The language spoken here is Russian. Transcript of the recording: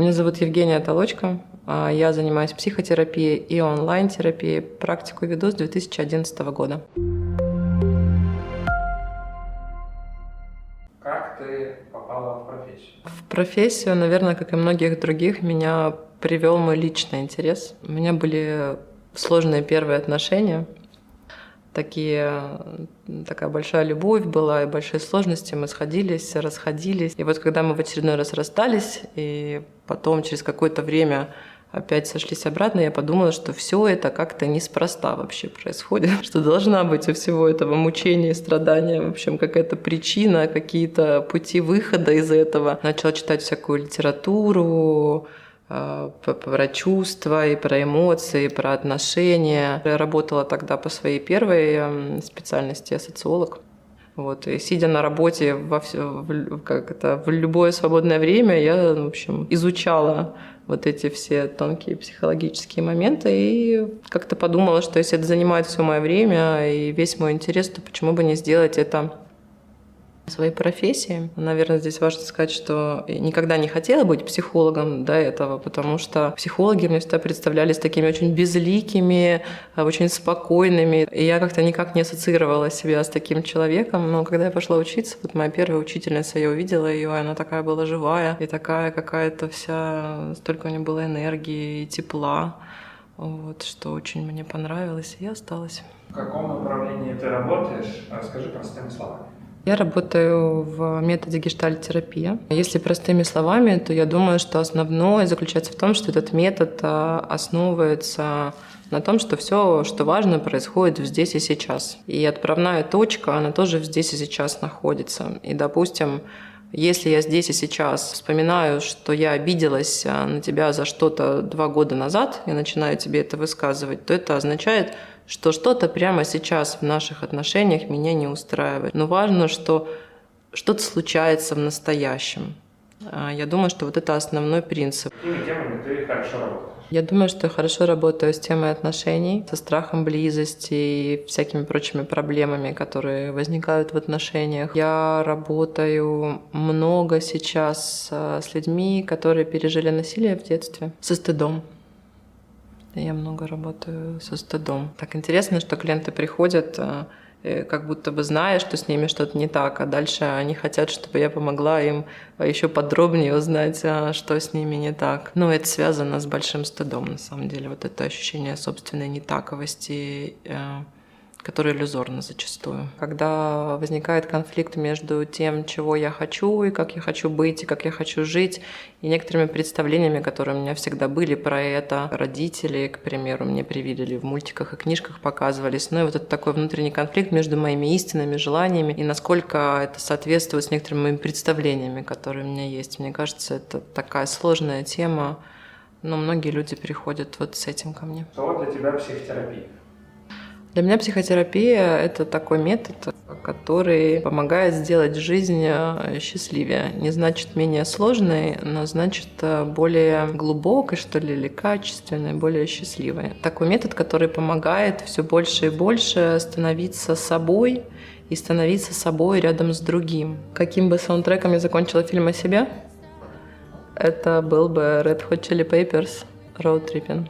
Меня зовут Евгения Толочка. Я занимаюсь психотерапией и онлайн-терапией. Практику веду с 2011 года. Как ты попала в профессию? В профессию, наверное, как и многих других, меня привел мой личный интерес. У меня были сложные первые отношения. Такие, такая большая любовь была и большие сложности. Мы сходились, расходились. И вот когда мы в очередной раз расстались, и потом через какое-то время опять сошлись обратно, я подумала, что все это как-то неспроста вообще происходит, что должна быть у всего этого мучения страдания, в общем, какая-то причина, какие-то пути выхода из этого. Начала читать всякую литературу, про чувства и про эмоции, и про отношения. Я работала тогда по своей первой эм, специальности, социолог. Вот, и сидя на работе во всё- в, как это, в любое свободное время, я, в общем, изучала вот эти все тонкие психологические моменты и как-то подумала, что если это занимает все мое время и весь мой интерес, то почему бы не сделать это своей профессии. Наверное, здесь важно сказать, что никогда не хотела быть психологом до этого, потому что психологи мне всегда представлялись такими очень безликими, а, очень спокойными. И я как-то никак не ассоциировала себя с таким человеком. Но когда я пошла учиться, вот моя первая учительница, я увидела ее, и она такая была живая, и такая какая-то вся, столько у нее было энергии и тепла, вот, что очень мне понравилось, и я осталась. В каком направлении ты работаешь? Расскажи простыми словами. Я работаю в методе гештальт-терапия. Если простыми словами, то я думаю, что основное заключается в том, что этот метод а, основывается на том, что все, что важно, происходит здесь и сейчас. И отправная точка, она тоже здесь и сейчас находится. И, допустим, если я здесь и сейчас вспоминаю, что я обиделась а, на тебя за что-то два года назад и начинаю тебе это высказывать, то это означает, что что-то прямо сейчас в наших отношениях меня не устраивает. Но важно, что что-то случается в настоящем. А, Я думаю, что вот это основной принцип. Какими темами ты хорошо работаешь? Я думаю, что я хорошо работаю с темой отношений, со страхом близости и всякими прочими проблемами, которые возникают в отношениях. Я работаю много сейчас а, с людьми, которые пережили насилие в детстве, со стыдом. Я много работаю со стыдом. Так интересно, что клиенты приходят, а, как будто бы зная, что с ними что-то не так, а дальше они хотят, чтобы я помогла им еще подробнее узнать, а, что с ними не так. Но это связано с большим стыдом, на самом деле. Вот это ощущение собственной нетаковости, которое иллюзорно зачастую. Когда возникает конфликт между тем, чего я хочу, и как я хочу быть, и как я хочу жить, и некоторыми представлениями, которые у меня всегда были про это. Родители, к примеру, мне привили в мультиках и книжках показывались. Ну и вот это такой внутренний конфликт между моими истинными желаниями и насколько это соответствует с некоторыми моими представлениями, которые у меня есть. Мне кажется, это такая сложная тема, но многие люди приходят вот с этим ко мне. Что для тебя психотерапия? Для меня психотерапия – это такой метод, который помогает сделать жизнь э, счастливее. Не значит менее сложной, но значит э, более глубокой, что ли, или качественной, более счастливой. Такой метод, который помогает все больше и больше становиться собой и становиться собой рядом с другим. Каким бы саундтреком я закончила фильм о себе? Это был бы Red Hot Chili Peppers «Road Tripping».